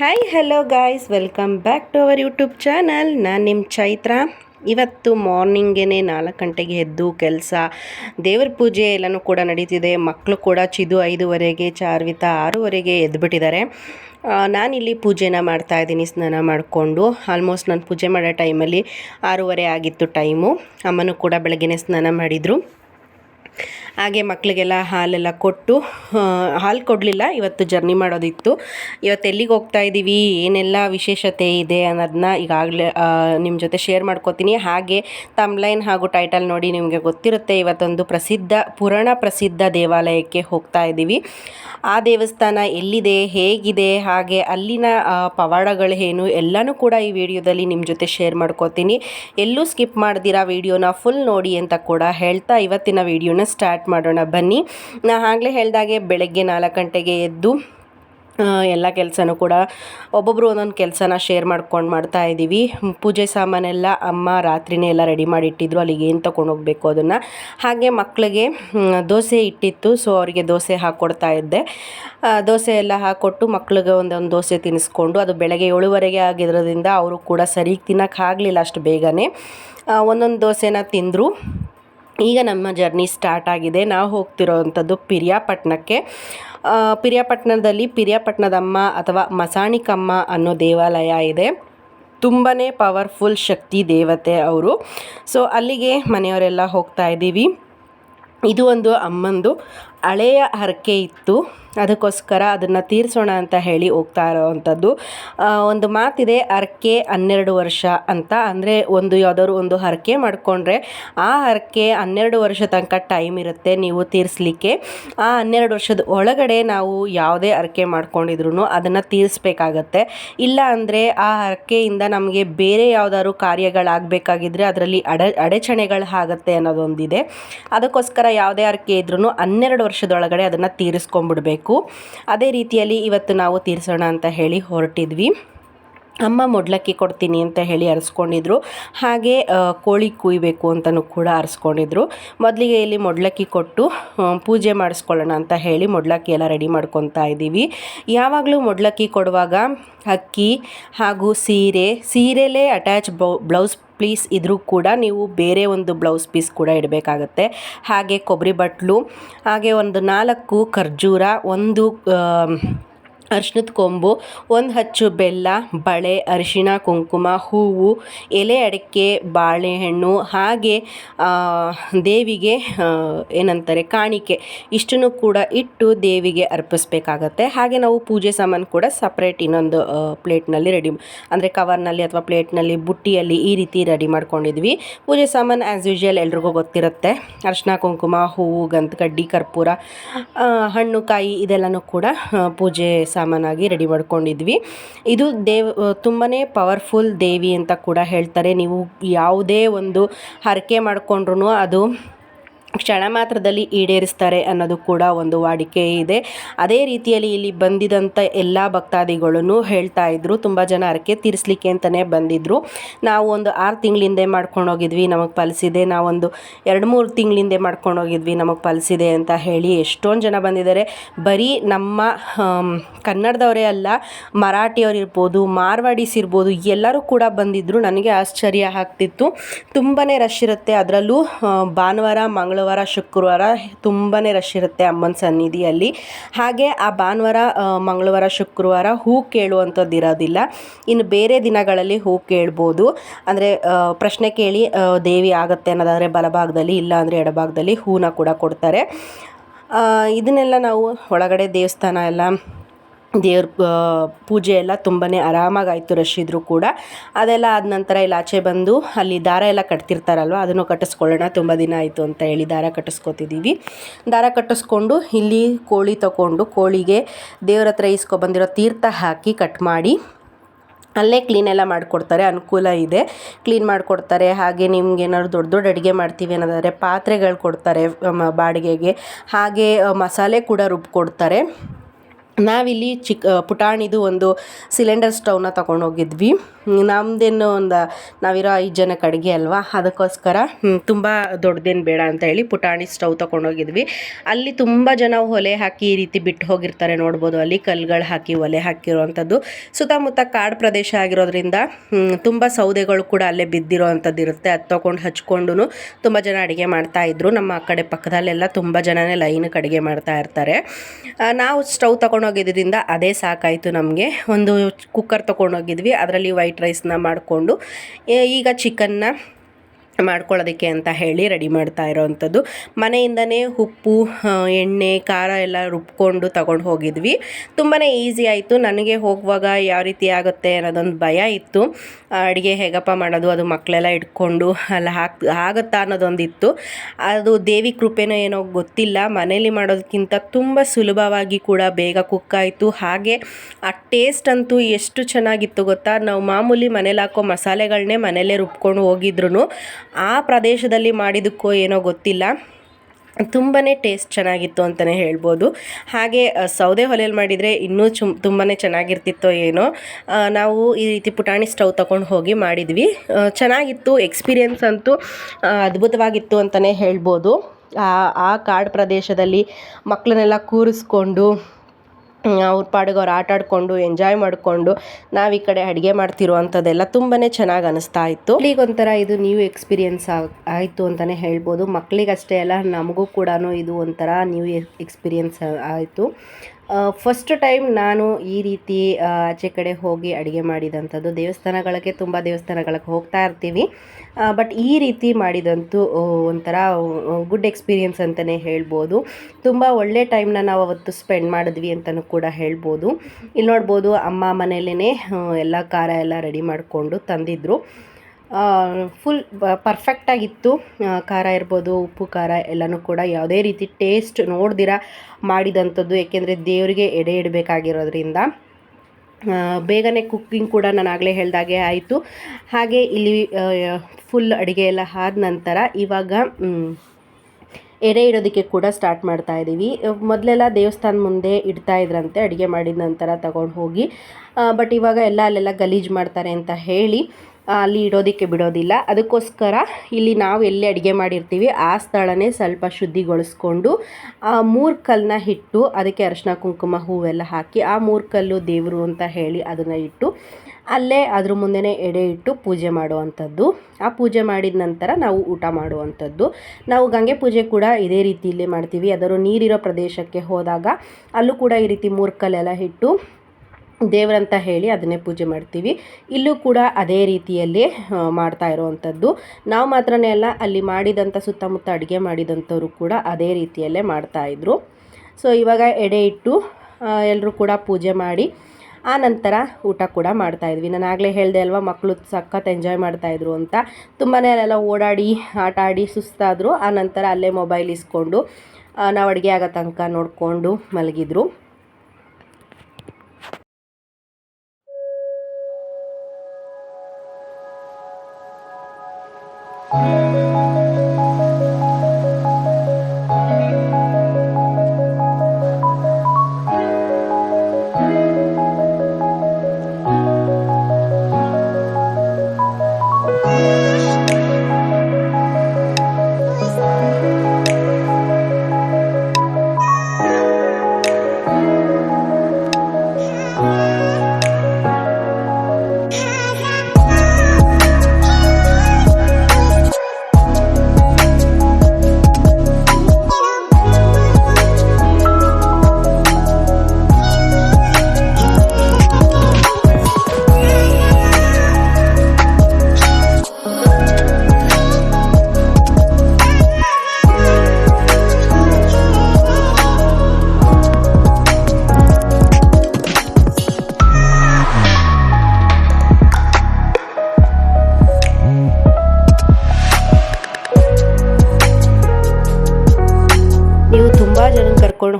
Hi hello guys welcome back to our YouTube channel ನಾನು ನಿಮ್ಮ ಚೈತ್ರ. ಇವತ್ತು ಮಾರ್ನಿಂಗೇ ನಾಲ್ಕು ಗಂಟೆಗೆ ಎದ್ದು ಕೆಲಸ. ದೇವರ ಪೂಜೆ ಎಲ್ಲನೂ ಕೂಡ ನಡೀತಿದೆ. ಮಕ್ಕಳು ಕೂಡ ಚಿದು ಐದುವರೆಗೆ, ಚಾರ್ವಿತ ಆರೂವರೆಗೆ ಎದ್ದುಬಿಟ್ಟಿದ್ದಾರೆ ನಾನಿಲ್ಲಿ ಪೂಜೆನ ಮಾಡ್ತಾ ಇದ್ದೀನಿ, ಸ್ನಾನ ಮಾಡಿಕೊಂಡು. ಆಲ್ಮೋಸ್ಟ್ ನಾನು ಪೂಜೆ ಮಾಡೋ ಟೈಮಲ್ಲಿ ಆರೂವರೆ ಆಗಿತ್ತು ಟೈಮು. ಅಮ್ಮನೂ ಕೂಡ ಬೆಳಗ್ಗೆ ಸ್ನಾನ ಮಾಡಿದರು. ಹಾಗೆ ಮಕ್ಕಳಿಗೆಲ್ಲ ಹಾಲೆಲ್ಲ ಕೊಟ್ಟು ಹಾಲು ಕೊಡಲಿಲ್ಲ. ಇವತ್ತು ಜರ್ನಿ ಮಾಡೋದಿತ್ತು. ಇವತ್ತು ಎಲ್ಲಿಗೆ ಹೋಗ್ತಾ ಇದ್ದೀವಿ ಏನೆಲ್ಲ ವಿಶೇಷತೆ ಇದೆ ಅನ್ನೋದನ್ನ ಈಗಾಗಲೇ ನಿಮ್ಮ ಜೊತೆ ಶೇರ್ ಮಾಡ್ಕೋತೀನಿ. ಹಾಗೆ ತಮ್ಲೈನ್ ಹಾಗೂ ಟೈಟಲ್ ನೋಡಿ ನಿಮಗೆ ಗೊತ್ತಿರುತ್ತೆ. ಇವತ್ತೊಂದು ಪ್ರಸಿದ್ಧ, ಪುರಾಣ ಪ್ರಸಿದ್ಧ ದೇವಾಲಯಕ್ಕೆ ಹೋಗ್ತಾ ಇದ್ದೀವಿ ಆ ದೇವಸ್ಥಾನ ಎಲ್ಲಿದೆ? ಹೇಗಿದೆ? ಹಾಗೆ ಅಲ್ಲಿನ ಪವಾಡಗಳು ಏನು? ಎಲ್ಲನೂ ಕೂಡ ಈ ವಿಡಿಯೋದಲ್ಲಿ ನಿಮ್ಮ ಜೊತೆ ಶೇರ್ ಮಾಡ್ಕೋತೀನಿ. ಎಲ್ಲೂ ಸ್ಕಿಪ್ ಮಾಡ್ದಿರಾ ವಿಡಿಯೋನ ಫುಲ್ ನೋಡಿ ಅಂತ ಕೂಡ ಹೇಳ್ತಾ ಇವತ್ತಿನ ವಿಡಿಯೋನ ಸ್ಟಾರ್ಟ್ ಮಾಡೋಣ, ಬನ್ನಿ. ನಾ ಆಗಲೇ ಹೇಳಿದಾಗೆ ಬೆಳಗ್ಗೆ ನಾಲ್ಕು ಗಂಟೆಗೆ ಎದ್ದು ಎಲ್ಲ ಕೆಲಸನೂ ಕೂಡ ಒಬ್ಬೊಬ್ಬರು ಒಂದೊಂದು ಕೆಲಸನ ಶೇರ್ ಮಾಡ್ಕೊಂಡು ಮಾಡ್ತಾ ಇದ್ದೀವಿ ಪೂಜೆ ಸಾಮಾನೆಲ್ಲ ಅಮ್ಮ ರಾತ್ರಿನೇ ಎಲ್ಲ ರೆಡಿ ಮಾಡಿ ಇಟ್ಟಿದ್ರು ಅಲ್ಲಿಗೆ ಏನು ತೊಗೊಂಡು ಹೋಗಬೇಕು ಅದನ್ನು. ಹಾಗೆ ಮಕ್ಕಳಿಗೆ ದೋಸೆ ಇಟ್ಟಿತ್ತು, ಸೊ ಅವರಿಗೆ ದೋಸೆ ಹಾಕ್ಕೊಡ್ತಾ ಇದ್ದೆ. ದೋಸೆ ಎಲ್ಲ ಹಾಕ್ಕೊಟ್ಟು ಮಕ್ಳಿಗೆ ಒಂದೊಂದು ದೋಸೆ ತಿನ್ನಿಸ್ಕೊಂಡು ಅದು ಬೆಳಗ್ಗೆ ಏಳುವರೆಗೆ ಆಗಿರೋದ್ರಿಂದ ಅವರು ಕೂಡ ಸರಿಗೆ ತಿನ್ನೋಕ್ಕಾಗಲಿಲ್ಲ ಅಷ್ಟು ಬೇಗನೆ. ಒಂದೊಂದು ದೋಸೆನ ತಿಂದರು. ಈಗ ನಮ್ಮ ಜರ್ನಿ ಸ್ಟಾರ್ಟ್ ಆಗಿದೆ. ನಾವು ಹೋಗ್ತಿರೋವಂಥದ್ದು ಪಿರಿಯಾಪಟ್ಟಣಕ್ಕೆ ಪಿರಿಯಾಪಟ್ಟಣದಲ್ಲಿ ಪಿರಿಯಾಪಟ್ಟಣದಮ್ಮ ಅಥವಾ ಮಸಾಣಿಕಮ್ಮ ಅನ್ನೋ ದೇವಾಲಯ ಇದೆ. ತುಂಬಾ ಪವರ್ಫುಲ್ ಶಕ್ತಿ ದೇವತೆ ಅವರು. ಸೊ, ಅಲ್ಲಿಗೆ ಮನೆಯವರೆಲ್ಲ ಹೋಗ್ತಾ ಇದ್ದೀವಿ. ಇದು ಒಂದು ಅಮ್ಮಂದು ಹಳೆಯ ಹರಕೆ ಇತ್ತು. ಅದಕ್ಕೋಸ್ಕರ ಅದನ್ನು ತೀರಿಸೋಣ ಅಂತ ಹೇಳಿ ಹೋಗ್ತಾ ಇರೋವಂಥದ್ದು. ಒಂದು ಮಾತಿದೆ, ಹರಕೆ ಹನ್ನೆರಡು ವರ್ಷ ಅಂತ. ಅಂದರೆ ಒಂದು ಯಾವುದಾದ್ರು ಒಂದು ಹರಕೆ ಮಾಡಿಕೊಂಡ್ರೆ ಆ ಹರಕೆ ಹನ್ನೆರಡು ವರ್ಷ ತನಕ ಟೈಮ್ ಇರುತ್ತೆ ನೀವು ತೀರಿಸ್ಲಿಕ್ಕೆ. ಆ ಹನ್ನೆರಡು ವರ್ಷದ ಒಳಗಡೆ ನಾವು ಯಾವುದೇ ಹರಕೆ ಮಾಡ್ಕೊಂಡಿದ್ರು ಅದನ್ನು ತೀರಿಸ್ಬೇಕಾಗತ್ತೆ. ಇಲ್ಲ ಅಂದರೆ ಆ ಹರಕೆಯಿಂದ ನಮಗೆ ಬೇರೆ ಯಾವುದಾದ್ರು ಕಾರ್ಯಗಳಾಗಬೇಕಾಗಿದ್ದರೆ ಅದರಲ್ಲಿ ಅಡ, ಅಡಚಣೆಗಳು ಆಗುತ್ತೆ ಅನ್ನೋದೊಂದಿದೆ. ಅದಕ್ಕೋಸ್ಕರ ಯಾವುದೇ ಹರಕೆ ಇದ್ರೂ ಹನ್ನೆರಡು ವರ್ಷದೊಳಗಡೆ ಅದನ್ನು ತೀರಿಸ್ಕೊಂಡ್ಬಿಡ್ಬೇಕು. ಬೇಕು ಅದೇ ರೀತಿಯಲ್ಲಿ ಇವತ್ತು ನಾವು ತೀರಿಸೋಣ ಅಂತ ಹೇಳಿ ಹೊರಟಿದ್ವಿ. ಅಮ್ಮ ಮೊಡ್ಲಕ್ಕಿ ಕೊಡ್ತೀನಿ ಅಂತ ಹೇಳಿ ಅರಿಸ್ಕೊಂಡಿದ್ರು. ಹಾಗೆ ಕೋಳಿ ಕುಯ್ಬೇಕು ಅಂತಲೂ ಕೂಡ ಅರಿಸ್ಕೊಂಡಿದ್ರು. ಮೊದಲಿಗೆ ಇಲ್ಲಿ ಮೊಡ್ಲಕ್ಕಿ ಕೊಟ್ಟು ಪೂಜೆ ಮಾಡಿಸ್ಕೊಳ್ಳೋಣ ಅಂತ ಹೇಳಿ ಮೊಡ್ಲಕ್ಕಿ ಎಲ್ಲ ರೆಡಿ ಮಾಡ್ಕೊತಾ ಇದ್ದೀವಿ. ಯಾವಾಗಲೂ ಮೊಡ್ಲಕ್ಕಿ ಕೊಡುವಾಗ ಅಕ್ಕಿ ಹಾಗೂ ಸೀರೆ, ಸೀರೆಲೇ ಅಟ್ಯಾಚ್ ಬ್ಲೌಸ್ ಪೀಸ್ ಇದ್ರೂ ಕೂಡ ನೀವು ಬೇರೆ ಒಂದು ಬ್ಲೌಸ್ ಪೀಸ್ ಕೂಡ ಇಡಬೇಕಾಗತ್ತೆ. ಹಾಗೆ ಕೊಬ್ಬರಿ ಬಟ್ಲು, ಹಾಗೆ ಒಂದು ನಾಲ್ಕು ಖರ್ಜೂರ, ಒಂದು ಅರ್ಶಿನದ ಕೊಂಬು, ಒಂದು ಹಚ್ಚು ಬೆಲ್ಲ, ಬಳೆ, ಅರಿಶಿಣ, ಕುಂಕುಮ, ಹೂವು, ಎಲೆ, ಅಡಿಕೆ, ಬಾಳೆಹಣ್ಣು, ಹಾಗೆ ದೇವಿಗೆ ಏನಂತಾರೆ, ಕಾಣಿಕೆ ಇಷ್ಟನ್ನು ಕೂಡ ಇಟ್ಟು ದೇವಿಗೆ ಅರ್ಪಿಸ್ಬೇಕಾಗತ್ತೆ. ಹಾಗೆ ನಾವು ಪೂಜೆ ಸಾಮಾನು ಕೂಡ ಸಪ್ರೇಟ್ ಇನ್ನೊಂದು ಪ್ಲೇಟ್ನಲ್ಲಿ ರೆಡಿ ಅಂದರೆ ಕವರ್ನಲ್ಲಿ ಅಥವಾ ಪ್ಲೇಟ್ನಲ್ಲಿ ಬುಟ್ಟಿಯಲ್ಲಿ ಈ ರೀತಿ ರೆಡಿ ಮಾಡ್ಕೊಂಡಿದ್ವಿ. ಪೂಜೆ ಸಾಮಾನು ಆ್ಯಸ್ ಯೂಶುವಲ್ ಎಲ್ರಿಗೂ ಗೊತ್ತಿರುತ್ತೆ. ಅರ್ಶಿನ ಕುಂಕುಮ, ಹೂವು ಗಂತಕಡ್ಡಿ ಕರ್ಪೂರ ಹಣ್ಣು, ಕಾಯಿ ಇದೆಲ್ಲನೂ ಕೂಡ ಪೂಜೆ ಸಾಮಾನಾಗಿ ರೆಡಿ ಮಾಡ್ಕೊಂಡಿದ್ವಿ. ಇದು ದೇವ್ ತುಂಬಾ ಪವರ್ಫುಲ್ ದೇವಿ ಅಂತ ಕೂಡ ಹೇಳ್ತಾರೆ. ನೀವು ಯಾವುದೇ ಒಂದು ಹರಕೆ ಮಾಡಿಕೊಂಡ್ರು ಅದು ಕ್ಷಣ ಮಾತ್ರದಲ್ಲಿ ಈಡೇರಿಸ್ತಾರೆ ಅನ್ನೋದು ಕೂಡ ಒಂದು ವಾಡಿಕೆ ಇದೆ. ಅದೇ ರೀತಿಯಲ್ಲಿ ಇಲ್ಲಿ ಬಂದಿದಂಥ ಎಲ್ಲ ಭಕ್ತಾದಿಗಳನ್ನು ಹೇಳ್ತಾ ಇದ್ರು, ತುಂಬ ಜನ ಅರಕೆ ತೀರಿಸಲಿಕ್ಕೆ ಅಂತಲೇ ಬಂದಿದ್ದರು ನಾವು ಒಂದು ಆರು ತಿಂಗಳಿಂದೆ ಮಾಡ್ಕೊಂಡು ಹೋಗಿದ್ವಿ, ನಮಗೆ ಫಲಿಸಿದೆ ನಾವೊಂದು ಎರಡು ಮೂರು ತಿಂಗಳಿಂದೆ ಮಾಡ್ಕೊಂಡು ಹೋಗಿದ್ವಿ, ನಮಗೆ ಫಲಿಸಿದೆ ಅಂತ ಹೇಳಿ ಎಷ್ಟೊಂದು ಜನ ಬಂದಿದ್ದಾರೆ. ಬರೀ ನಮ್ಮ ಕನ್ನಡದವರೇ ಅಲ್ಲ ಮರಾಠಿಯವರಿರ್ಬೋದು ಮಾರ್ವಾಡೀಸ್ ಇರ್ಬೋದು, ಎಲ್ಲರೂ ಕೂಡ ಬಂದಿದ್ದರು ನನಗೆ ಆಶ್ಚರ್ಯ ಆಗ್ತಿತ್ತು. ತುಂಬಾ ರಶ್ ಇರುತ್ತೆ. ಅದರಲ್ಲೂ ಭಾನುವಾರ ಮಂಗಳ ಮಂಗಳವಾರ, ಶುಕ್ರವಾರ ತುಂಬಾ ರಶ್ ಇರುತ್ತೆ ಅಮ್ಮನ ಸನ್ನಿಧಿಯಲ್ಲಿ. ಹಾಗೆ ಆ ಭಾನುವಾರ ಮಂಗಳವಾರ, ಶುಕ್ರವಾರ ಹೂ ಕೇಳುವಂಥದ್ದು ಇರೋದಿಲ್ಲ. ಇನ್ನು ಬೇರೆ ದಿನಗಳಲ್ಲಿ ಹೂ ಕೇಳ್ಬೋದು. ಅಂದರೆ ಪ್ರಶ್ನೆ ಕೇಳಿ ದೇವಿ ಆಗುತ್ತೆ ಅನ್ನೋದಾದರೆ ಬಲಭಾಗದಲ್ಲಿ ಇಲ್ಲ ಅಂದರೆ ಎಡಭಾಗದಲ್ಲಿ ಹೂನ ಕೂಡ ಕೊಡ್ತಾರೆ. ಇದನ್ನೆಲ್ಲ ನಾವು ಒಳಗಡೆ ದೇವಸ್ಥಾನ ಎಲ್ಲ ದೇವ್ರ ಪೂಜೆ ಎಲ್ಲ ತುಂಬಾ ಆರಾಮಾಗಾಯಿತು ರಶ್ ಇದ್ದರೂ ಕೂಡ. ಅದೆಲ್ಲ ಆದ ನಂತರ ಇಲ್ಲಿ ಆಚೆ ಬಂದು ಅಲ್ಲಿ ದಾರ ಎಲ್ಲ ಕಟ್ತಿರ್ತಾರಲ್ವ, ಅದನ್ನು ಕಟ್ಟಿಸ್ಕೊಳ್ಳೋಣ, ತುಂಬ ದಿನ ಆಯಿತು ಅಂತ ಹೇಳಿ ದಾರ ಕಟ್ಟಿಸ್ಕೊತಿದ್ದೀವಿ ದಾರ ಕಟ್ಟಿಸ್ಕೊಂಡು ಇಲ್ಲಿ ಕೋಳಿ ತಗೊಂಡು ಕೋಳಿಗೆ ದೇವ್ರ ಹತ್ರ ಇಸ್ಕೊಬಂದಿರೋ ತೀರ್ಥ ಹಾಕಿ ಕಟ್ ಮಾಡಿ, ಅಲ್ಲೇ ಕ್ಲೀನೆಲ್ಲ ಮಾಡಿಕೊಡ್ತಾರೆ, ಅನುಕೂಲ ಇದೆ. ಕ್ಲೀನ್ ಮಾಡಿಕೊಡ್ತಾರೆ, ಹಾಗೆ ನಿಮ್ಗೆ ಏನಾದ್ರು ದೊಡ್ಡ ದೊಡ್ಡ ಅಡುಗೆ ಮಾಡ್ತೀವಿ ಅನ್ನೋದಾದರೆ ಪಾತ್ರೆಗಳು ಕೊಡ್ತಾರೆ ಬಾಡಿಗೆಗೆ. ಹಾಗೆ ಮಸಾಲೆ ಕೂಡ ರುಬ್ಕೊಡ್ತಾರೆ. ನಾವಿಲ್ಲಿ ಚಿಕ್ಕ ಪುಟಾಣಿದು ಒಂದು ಸಿಲಿಂಡರ್ ಸ್ಟವ್ನ ತೊಗೊಂಡೋಗಿದ್ವಿ. ನಮ್ಮದೇನು ಒಂದು ನಾವಿರೋ ಐದು ಜನಕ್ಕೆ ಅಡುಗೆ ಅಲ್ವಾ? ಅದಕ್ಕೋಸ್ಕರ ತುಂಬ ದೊಡ್ಡದೇನು ಬೇಡ ಅಂತ ಹೇಳಿ ಪುಟಾಣಿ ಸ್ಟವ್ ತೊಗೊಂಡೋಗಿದ್ವಿ. ಅಲ್ಲಿ ತುಂಬ ಜನ ಒಲೆ ಹಾಕಿ ಈ ರೀತಿ ಬಿಟ್ಟು ಹೋಗಿರ್ತಾರೆ ನೋಡ್ಬೋದು. ಅಲ್ಲಿ ಕಲ್ಗಳು ಹಾಕಿ, ಒಲೆ ಹಾಕಿರುವಂಥದ್ದು ಸುತ್ತಮುತ್ತ ಕಾಡು ಪ್ರದೇಶ ಆಗಿರೋದ್ರಿಂದ ತುಂಬ ಸೌದೆಗಳು ಕೂಡ ಅಲ್ಲೇ ಬಿದ್ದಿರೋ ಅಂಥದ್ದು ಇರುತ್ತೆ. ಅದು ತೊಗೊಂಡು ಹಚ್ಕೊಂಡು ತುಂಬ ಜನ ಅಡುಗೆ ಮಾಡ್ತಾಯಿದ್ರು ನಮ್ಮ ಆ ಕಡೆ ಪಕ್ಕದಲ್ಲೆಲ್ಲ ತುಂಬ ಜನನೇ ಲೈನ್ಗೆ ಅಡುಗೆ ಮಾಡ್ತಾ ಇರ್ತಾರೆ. ನಾವು ಸ್ಟವ್ ತೊಗೊಂಡೋಗಿದ್ದರಿಂದ ಅದೇ ಸಾಕಾಯಿತು ನಮಗೆ. ಒಂದು ಕುಕ್ಕರ್ ತೊಗೊಂಡೋಗಿದ್ವಿ. ಅದರಲ್ಲಿ ವೈಟ್ ರೈಸ್ನ ಮಾಡಿಕೊಂಡು ಈಗ ಚಿಕನ್ನ ಮಾಡ್ಕೊಳ್ಳೋದಕ್ಕೆ ಅಂತ ಹೇಳಿ ರೆಡಿ ಮಾಡ್ತಾ ಇರೋವಂಥದ್ದು. ಮನೆಯಿಂದನೇ ಉಪ್ಪು ಎಣ್ಣೆ, ಖಾರ ಎಲ್ಲ ರುಬ್ಕೊಂಡು ತಗೊಂಡು ಹೋಗಿದ್ವಿ. ತುಂಬಾ ಈಸಿ ಆಯಿತು. ನನಗೆ ಹೋಗುವಾಗ ಯಾವ ರೀತಿ ಆಗುತ್ತೆ ಅನ್ನೋದೊಂದು ಭಯ ಇತ್ತು. ಅಡುಗೆ ಹೇಗಪ್ಪ ಮಾಡೋದು, ಅದು ಮಕ್ಕಳೆಲ್ಲ ಇಟ್ಕೊಂಡು ಅಲ್ಲ ಹಾಕ್, ಆಗುತ್ತಾ ಅನ್ನೋದೊಂದಿತ್ತು. ಅದು ದೇವಿ ಕೃಪೆನೋ ಏನೋ ಗೊತ್ತಿಲ್ಲ. ಮನೇಲಿ ಮಾಡೋದಕ್ಕಿಂತ ತುಂಬ ಸುಲಭವಾಗಿ ಕೂಡ ಬೇಗ ಕುಕ್ಕಾಯಿತು ಹಾಗೆ ಆ ಟೇಸ್ಟ್ ಅಂತೂ ಎಷ್ಟು ಚೆನ್ನಾಗಿತ್ತು ಗೊತ್ತಾ? ನಾವು ಮಾಮೂಲಿ ಮನೇಲಿ ಹಾಕೋ ಮಸಾಲೆಗಳನ್ನೇ ಮನೇಲೇ ರುಬ್ಕೊಂಡು ಹೋಗಿದ್ರು ಆ ಪ್ರದೇಶದಲ್ಲಿ ಮಾಡಿದ್ದಕ್ಕೋ ಏನೋ ಗೊತ್ತಿಲ್ಲ. ತುಂಬಾ ಟೇಸ್ಟ್ ಚೆನ್ನಾಗಿತ್ತು ಅಂತಲೇ ಹೇಳ್ಬೋದು. ಹಾಗೆ ಸೌದೆ ಹೊಲೆಯಲ್ಲಿ ಮಾಡಿದರೆ ಇನ್ನೂ ಚುಮ್ ತುಂಬಾ ಚೆನ್ನಾಗಿರ್ತಿತ್ತೋ ಏನೋ ನಾವು ಈ ರೀತಿ ಪುಟಾಣಿ ಸ್ಟವ್ ತೊಗೊಂಡು ಹೋಗಿ ಮಾಡಿದ್ವಿ. ಚೆನ್ನಾಗಿತ್ತು, ಎಕ್ಸ್ಪೀರಿಯನ್ಸ್ ಅಂತೂ ಅದ್ಭುತವಾಗಿತ್ತು ಅಂತಲೇ ಹೇಳ್ಬೋದು. ಆ ಕಾಡು ಪ್ರದೇಶದಲ್ಲಿ ಮಕ್ಕಳನ್ನೆಲ್ಲ ಕೂರಿಸ್ಕೊಂಡು ಅವ್ರ ಪಾಡಿಗೆ ಅವ್ರು ಆಟ ಆಡಿಕೊಂಡು ಎಂಜಾಯ್ ಮಾಡಿಕೊಂಡು ನಾವು ಈ ಕಡೆ ಅಡುಗೆ ಮಾಡ್ತಿರುವಂಥದ್ದೆಲ್ಲ ತುಂಬಾ ಚೆನ್ನಾಗಿ ಅನಿಸ್ತಾ ಇತ್ತು. ಒಂಥರ ಇದು ನ್ಯೂ ಎಕ್ಸ್ಪೀರಿಯನ್ಸ್ ಆಯಿತು ಅಂತಲೇ ಹೇಳ್ಬೋದು. ಮಕ್ಕಳಿಗಷ್ಟೇ ಅಲ್ಲ, ನಮಗೂ ಕೂಡ ಇದು ಒಂಥರ ನ್ಯೂ ಎಕ್ಸ್ಪೀರಿಯನ್ಸ್ ಆಯಿತು. ಫಸ್ಟ್ ಟೈಮ್ ನಾನು ಈ ರೀತಿ ಆಚೆ ಕಡೆ ಹೋಗಿ ಅಡುಗೆ ಮಾಡಿದಂಥದ್ದು ದೇವಸ್ಥಾನಗಳಿಗೆ ತುಂಬ ದೇವಸ್ಥಾನಗಳಿಗೆ ಹೋಗ್ತಾ ಇರ್ತೀವಿ. ಬಟ್ ಈ ರೀತಿ ಮಾಡಿದಂತೂ ಒಂಥರ ಗುಡ್ ಎಕ್ಸ್ಪೀರಿಯನ್ಸ್ ಅಂತಲೇ ಹೇಳ್ಬೋದು. ತುಂಬ ಒಳ್ಳೆ ಟೈಮ್ನ ನಾವು ಅವತ್ತು ಸ್ಪೆಂಡ್ ಮಾಡಿದ್ವಿ ಅಂತಲೂ ಕೂಡ ಹೇಳ್ಬೋದು. ಇಲ್ಲಿ ನೋಡ್ಬೋದು ಅಮ್ಮ ಮನೇಲೇ ಎಲ್ಲ ಖಾರ ಎಲ್ಲ ರೆಡಿ ಮಾಡಿಕೊಂಡು ತಂದಿದ್ರು. ಫುಲ್ ಪರ್ಫೆಕ್ಟಾಗಿತ್ತು ಖಾರ ಇರ್ಬೋದು, ಉಪ್ಪು, ಖಾರ ಎಲ್ಲನೂ ಕೂಡ ಯಾವುದೇ ರೀತಿ ಟೇಸ್ಟ್ ನೋಡ್ದಿರ ಮಾಡಿದಂಥದ್ದು, ಏಕೆಂದರೆ ದೇವರಿಗೆ ಎಡೆ ಇಡಬೇಕಾಗಿರೋದ್ರಿಂದ. ಬೇಗನೆ ಕುಕ್ಕಿಂಗ್ ಕೂಡ ನಾನು ಆಗಲೇ ಹೇಳ್ದಾಗೆ ಆಯಿತು. ಹಾಗೆ ಇಲ್ಲಿ ಫುಲ್ ಅಡುಗೆ ಎಲ್ಲ ಆದ ನಂತರ ಇವಾಗ ಎಡೆ ಇಡೋದಕ್ಕೆ ಕೂಡ ಸ್ಟಾರ್ಟ್ ಮಾಡ್ತಾ ಇದ್ದೀವಿ ಮೊದಲೆಲ್ಲ ದೇವಸ್ಥಾನ ಮುಂದೆ ಇಡ್ತಾ ಇದ್ರಂತೆ, ಅಡುಗೆ ಮಾಡಿದ ನಂತರ ತಗೊಂಡು ಹೋಗಿ. ಬಟ್ ಇವಾಗ ಎಲ್ಲ ಅಲ್ಲೆಲ್ಲ ಗಲೀಜು ಮಾಡ್ತಾರೆ ಅಂತ ಹೇಳಿ ಅಲ್ಲಿ ಇಡೋದಕ್ಕೆ ಬಿಡೋದಿಲ್ಲ. ಅದಕ್ಕೋಸ್ಕರ ಇಲ್ಲಿ ನಾವು ಎಲ್ಲಿ ಅಡುಗೆ ಮಾಡಿರ್ತೀವಿ, ಆ ಸ್ಥಳನೇ ಸ್ವಲ್ಪ ಶುದ್ಧಿಗೊಳಿಸ್ಕೊಂಡು, ಆ ಮೂರು ಕಲ್ಲನ್ನ ಇಟ್ಟು ಅದಕ್ಕೆ ಅರಶಿನ, ಕುಂಕುಮ ಹೂವೆಲ್ಲ ಹಾಕಿ, ಆ ಮೂರು ಕಲ್ಲು ದೇವರು ಅಂತ ಹೇಳಿ ಅದನ್ನು ಇಟ್ಟು, ಅಲ್ಲೇ ಅದ್ರ ಮುಂದೆನೇ ಎಡೆ ಇಟ್ಟು ಪೂಜೆ ಮಾಡುವಂಥದ್ದು. ಆ ಪೂಜೆ ಮಾಡಿದ ನಂತರ ನಾವು ಊಟ ಮಾಡುವಂಥದ್ದು. ನಾವು ಗಂಗೆ ಪೂಜೆ ಕೂಡ ಇದೇ ರೀತಿಯಲ್ಲೇ ಮಾಡ್ತೀವಿ. ಅದರ ನೀರಿರೋ ಪ್ರದೇಶಕ್ಕೆ ಹೋದಾಗ ಅಲ್ಲೂ ಕೂಡ ಈ ರೀತಿ ಮೂರು ಕಲ್ಲೆಲ್ಲ ಇಟ್ಟು ದೇವರಂತ ಹೇಳಿ ಅದನ್ನೇ ಪೂಜೆ ಮಾಡ್ತೀವಿ. ಇಲ್ಲೂ ಕೂಡ ಅದೇ ರೀತಿಯಲ್ಲಿ ಮಾಡ್ತಾ ಇರುವಂಥದ್ದು. ನಾವು ಮಾತ್ರನೇ ಅಲ್ಲ, ಅಲ್ಲಿ ಮಾಡಿದಂಥ ಸುತ್ತಮುತ್ತ ಅಡುಗೆ ಮಾಡಿದಂಥವರು ಕೂಡ ಅದೇ ರೀತಿಯಲ್ಲೇ ಮಾಡ್ತಾಯಿದ್ರು ಸೊ ಇವಾಗ ಎಡೆ ಇಟ್ಟು ಎಲ್ಲರೂ ಕೂಡ ಪೂಜೆ ಮಾಡಿ, ಆ ನಂತರ ಊಟ ಕೂಡ ಮಾಡ್ತಾಯಿದ್ವಿ ನಾನು ಆಗಲೇ ಹೇಳಿದೆ ಅಲ್ವಾ ಮಕ್ಕಳು ಸಖತ್ ಎಂಜಾಯ್ ಮಾಡ್ತಾಯಿದ್ರು ಅಂತ. ತುಂಬಾ ಅಲ್ಲೆಲ್ಲ ಓಡಾಡಿ, ಆಟ ಆಡಿ ಸುಸ್ತಾದರು ಆ ನಂತರ ಅಲ್ಲೇ ಮೊಬೈಲ್ ಇಸ್ಕೊಂಡು ನಾವು ಅಡುಗೆ ಆಗೋ ತನಕ ನೋಡಿಕೊಂಡು ಮಲಗಿದ್ರು. ನೀವು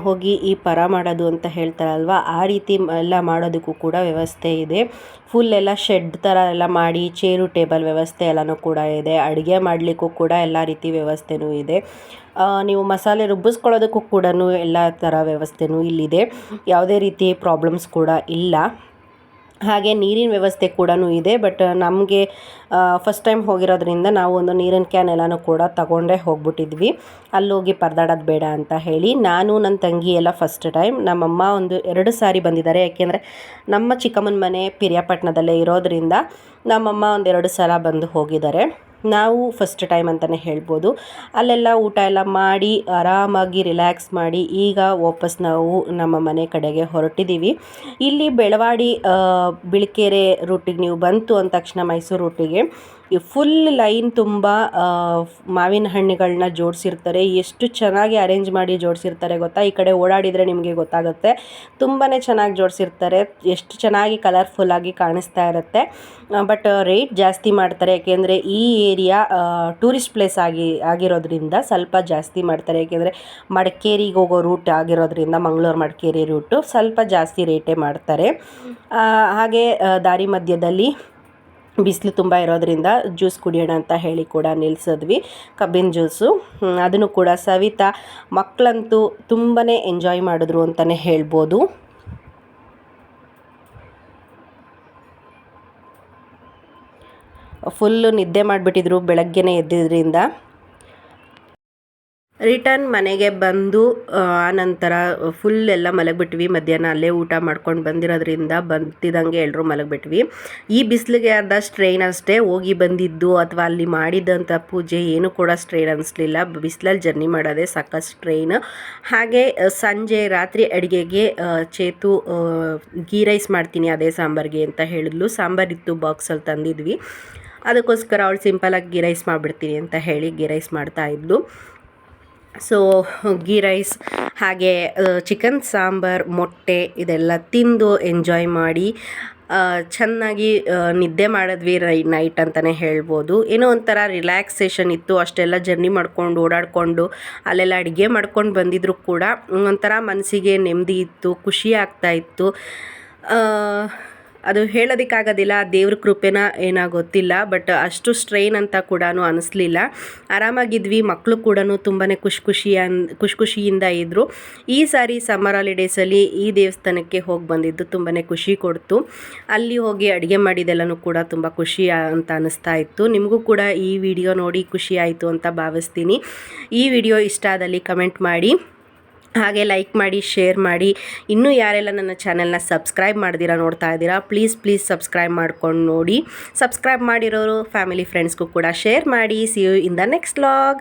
ಹೋಗಿ ಈ ಪರ ಮಾಡೋದು ಅಂತ ಹೇಳ್ತಾರಲ್ವ, ಆ ರೀತಿ ಎಲ್ಲ ಮಾಡೋದಕ್ಕೂ ಕೂಡ ವ್ಯವಸ್ಥೆ ಇದೆ. ಫುಲ್ ಎಲ್ಲ ಶೆಡ್ ಥರ ಎಲ್ಲ ಮಾಡಿ ಚೇರು ಟೇಬಲ್ ವ್ಯವಸ್ಥೆ ಎಲ್ಲನೂ ಕೂಡ ಇದೆ. ಅಡುಗೆ ಮಾಡಲಿಕ್ಕೂ ಕೂಡ ಎಲ್ಲ ರೀತಿ ವ್ಯವಸ್ಥೆನೂ ಇದೆ. ನೀವು ಮಸಾಲೆ ರುಬ್ಬಿಸ್ಕೊಳ್ಳೋದಕ್ಕೂ ಕೂಡ ಎಲ್ಲ ಥರ ವ್ಯವಸ್ಥೆನೂ ಇಲ್ಲಿದೆ. ಯಾವುದೇ ರೀತಿ ಪ್ರಾಬ್ಲಮ್ಸ್ ಕೂಡ ಇಲ್ಲ. ಹಾಗೆ ನೀರಿನ ವ್ಯವಸ್ಥೆ ಕೂಡ ಇದೆ ಬಟ್ ನಮಗೆ ಫಸ್ಟ್ ಟೈಮ್ ಹೋಗಿರೋದ್ರಿಂದ ನಾವು ಒಂದು ನೀರಿನ ಕ್ಯಾನ್ ಎಲ್ಲನೂ ಕೂಡ ತಗೊಂಡೇ ಹೋಗ್ಬಿಟ್ಟಿದ್ವಿ. ಅಲ್ಲೋಗಿ ಪರದಾಡೋದು ಬೇಡ ಅಂತ ಹೇಳಿ ನಾನು ನನ್ನ ತಂಗಿ ಎಲ್ಲ ಫಸ್ಟ್ ಟೈಮ್ ನಮ್ಮಮ್ಮ ಒಂದು ಎರಡು ಸಾರಿ ಬಂದಿದ್ದಾರೆ, ಯಾಕೆಂದರೆ ನಮ್ಮ ಚಿಕ್ಕಮ್ಮನ ಮನೆ ಪಿರಿಯಾಪಟ್ಟಣದಲ್ಲೇ ಇರೋದ್ರಿಂದ ನಮ್ಮಮ್ಮ ಒಂದೆರಡು ಸಲ ಬಂದು ಹೋಗಿದ್ದಾರೆ. ನಾವು ಫಸ್ಟ್ ಟೈಮ್ ಅಂತಲೇ ಹೇಳ್ಬೋದು. ಅಲ್ಲೆಲ್ಲ ಊಟ ಎಲ್ಲ ಮಾಡಿ, ಆರಾಮಾಗಿ ರಿಲ್ಯಾಕ್ಸ್ ಮಾಡಿ ಈಗ ವಾಪಸ್ ನಾವು ನಮ್ಮ ಮನೆ ಕಡೆಗೆ ಹೊರಟಿದ್ದೀವಿ. ಇಲ್ಲಿ ಬೆಳವಾಡಿ ಬಿಳಿಕೆರೆ ರೂಟಿಗೆ ನೀವು ಬಂತು ಅಂದ ತಕ್ಷಣ ಮೈಸೂರು ರೂಟಿಗೆ ಫುಲ್ ಲೈನ್ ತುಂಬ ಮಾವಿನ ಹಣ್ಣುಗಳನ್ನ ಜೋಡಿಸಿರ್ತಾರೆ. ಎಷ್ಟು ಚೆನ್ನಾಗಿ ಅರೇಂಜ್ ಮಾಡಿ ಜೋಡಿಸಿರ್ತಾರೆ ಗೊತ್ತಾ? ಈ ಕಡೆ ಓಡಾಡಿದರೆ ನಿಮಗೆ ಗೊತ್ತಾಗುತ್ತೆ. ತುಂಬಾ ಚೆನ್ನಾಗಿ ಜೋಡಿಸಿರ್ತಾರೆ. ಎಷ್ಟು ಚೆನ್ನಾಗಿ ಕಲರ್ಫುಲ್ಲಾಗಿ ಕಾಣಿಸ್ತಾ ಇರುತ್ತೆ. ಬಟ್ ರೇಟ್ ಜಾಸ್ತಿ ಮಾಡ್ತಾರೆ. ಯಾಕೆಂದರೆ ಈ ಏರಿಯಾ ಟೂರಿಸ್ಟ್ ಪ್ಲೇಸ್ ಆಗಿ, ಆಗಿರೋದ್ರಿಂದ ಸ್ವಲ್ಪ ಜಾಸ್ತಿ ಮಾಡ್ತಾರೆ. ಯಾಕೆಂದರೆ ಮಡಿಕೇರಿಗೆ ಹೋಗೋ ರೂಟ್ ಆಗಿರೋದ್ರಿಂದ ಮಂಗಳೂರು ಮಡಿಕೇರಿ ರೂಟು ಸ್ವಲ್ಪ ಜಾಸ್ತಿ ರೇಟೇ ಮಾಡ್ತಾರೆ. ಹಾಗೆ ದಾರಿ ಮಧ್ಯದಲ್ಲಿ ಬಿಸಿಲು ತುಂಬ ಇರೋದ್ರಿಂದ ಜ್ಯೂಸ್ ಕುಡಿಯೋಣ ಅಂತ ಹೇಳಿ ಕೂಡ ನಿಲ್ಲಿಸಿದ್ವಿ ಕಬ್ಬಿನ ಜ್ಯೂಸು. ಅದನ್ನು ಕೂಡ ಸವಿತಾ ಮಕ್ಕಳಂತೂ ತುಂಬಾ ಎಂಜಾಯ್ ಮಾಡಿದ್ರು ಅಂತಲೇ ಹೇಳ್ಬೋದು. ಫುಲ್ಲು ನಿದ್ದೆ ಮಾಡಿಬಿಟ್ಟಿದ್ರು ಬೆಳಗ್ಗೆನೇ ಎದ್ದಿದ್ದರಿಂದ ರಿಟರ್ನ್ ಮನೆಗೆ ಬಂದು ಆನಂತರ ನಂತರ ಫುಲ್ ಎಲ್ಲ ಮಲಗಿಬಿಟ್ವಿ. ಮಧ್ಯಾಹ್ನ ಅಲ್ಲೇ ಊಟ ಮಾಡ್ಕೊಂಡು ಬಂದಿರೋದ್ರಿಂದ ಬಂತಿದ್ದಂಗೆ ಎಲ್ಲರೂ ಮಲಗಿಬಿಟ್ವಿ. ಈ ಬಿಸಿಲಿಗೆ ಆದ ಸ್ಟ್ರೈನ್ ಅಷ್ಟೇ ಹೋಗಿ ಬಂದಿದ್ದು. ಅಥವಾ ಅಲ್ಲಿ ಮಾಡಿದಂಥ ಪೂಜೆ ಏನು ಕೂಡ ಸ್ಟ್ರೈನ್ ಅನಿಸ್ಲಿಲ್ಲ. ಬಿಸಿಲಲ್ಲಿ ಜರ್ನಿ ಮಾಡೋದೇ ಸಾಕಷ್ಟು ಸ್ಟ್ರೈನ್ ಹಾಗೆ ಸಂಜೆ ರಾತ್ರಿ ಅಡುಗೆಗೆ ಚೇತು ಗೀ ರೈಸ್ ಮಾಡ್ತೀನಿ ಅದೇ ಸಾಂಬಾರಿಗೆ ಅಂತ ಹೇಳಿದ್ಲು. ಸಾಂಬಾರಿತ್ತು ಬಾಕ್ಸಲ್ಲಿ ತಂದಿದ್ವಿ. ಅದಕ್ಕೋಸ್ಕರ ಅವಳು ಸಿಂಪಲಾಗಿ ಗೀ ರೈಸ್ ಮಾಡಿಬಿಡ್ತೀನಿ ಅಂತ ಹೇಳಿ ಗೀ ರೈಸ್ ಇದ್ದು ಸೊ ಗೀ ರೈಸ್ ಹಾಗೆ ಚಿಕನ್ ಸಾಂಬಾರ್ ಮೊಟ್ಟೆ ಇದೆಲ್ಲ ತಿಂದು ಎಂಜಾಯ್ ಮಾಡಿ ಚೆನ್ನಾಗಿ ನಿದ್ದೆ ಮಾಡಿದ್ವಿ ರೈ ನೈಟ್ ಅಂತಲೇ ಹೇಳ್ಬೋದು. ಏನೋ ಒಂಥರ ರಿಲ್ಯಾಕ್ಸೇಷನ್ ಇತ್ತು. ಅಷ್ಟೆಲ್ಲ ಜರ್ನಿ ಮಾಡ್ಕೊಂಡು ಓಡಾಡಿಕೊಂಡು ಅಲ್ಲೆಲ್ಲ ಅಡುಗೆ ಮಾಡ್ಕೊಂಡು ಬಂದಿದ್ರು ಕೂಡ ಒಂಥರ ಮನಸ್ಸಿಗೆ ನೆಮ್ಮದಿ ಇತ್ತು ಖುಷಿ ಆಗ್ತಾ ಇತ್ತು. ಆ, ಅದು ಹೇಳೋದಕ್ಕಾಗೋದಿಲ್ಲ, ದೇವ್ರ ಕೃಪೆನ ಏನೋ ಗೊತ್ತಿಲ್ಲ ಬಟ್ ಅಷ್ಟು ಸ್ಟ್ರೈನ್ ಅಂತ ಕೂಡ ಅನಿಸ್ಲಿಲ್ಲ. ಆರಾಮಾಗಿದ್ವಿ ಮಕ್ಕಳು ಕೂಡ ತುಂಬಾ ಖುಷಿ ಖುಷಿಯ, ಖುಷಿ ಖುಷಿಯಿಂದ ಇದ್ದರು ಈ ಸಾರಿ ಸಮ್ಮರ್ ಹಾಲಿಡೇಸಲ್ಲಿ ಈ ದೇವಸ್ಥಾನಕ್ಕೆ ಹೋಗಿ ಬಂದಿದ್ದು ತುಂಬಾ ಖುಷಿ ಕೊಡ್ತು. ಅಲ್ಲಿ ಹೋಗಿ ಅಡುಗೆ ಮಾಡಿದೆಲ್ಲನೂ ಕೂಡ ತುಂಬ ಖುಷಿ ಅಂತ ಅನ್ನಿಸ್ತಾ ಇತ್ತು. ನಿಮಗೂ ಕೂಡ ಈ ವಿಡಿಯೋ ನೋಡಿ ಖುಷಿ ಆಯಿತು ಅಂತ ಭಾವಿಸ್ತೀನಿ. ಈ ವಿಡಿಯೋ ಇಷ್ಟ ಆದಲ್ಲಿ ಕಮೆಂಟ್ ಮಾಡಿ. ಹಾಗೆ ಲೈಕ್ ಮಾಡಿ ಶೇರ್ ಮಾಡಿ. ಇನ್ನೂ ಯಾರೆಲ್ಲ ನನ್ನ ಚಾನೆಲ್ನ ಸಬ್ಸ್ಕ್ರೈಬ್ ಮಾಡ್ದಿರಾ ನೋಡ್ತಾ ಇದ್ದೀರಾ ಪ್ಲೀಸ್ ಪ್ಲೀಸ್ ಸಬ್ಸ್ಕ್ರೈಬ್ ಮಾಡ್ಕೊಂಡು ನೋಡಿ. ಸಬ್ಸ್ಕ್ರೈಬ್ ಮಾಡಿರೋರು ಫ್ಯಾಮಿಲಿ ಫ್ರೆಂಡ್ಸ್ಗೂ ಕೂಡ ಶೇರ್ ಮಾಡಿ. See you in the next vlog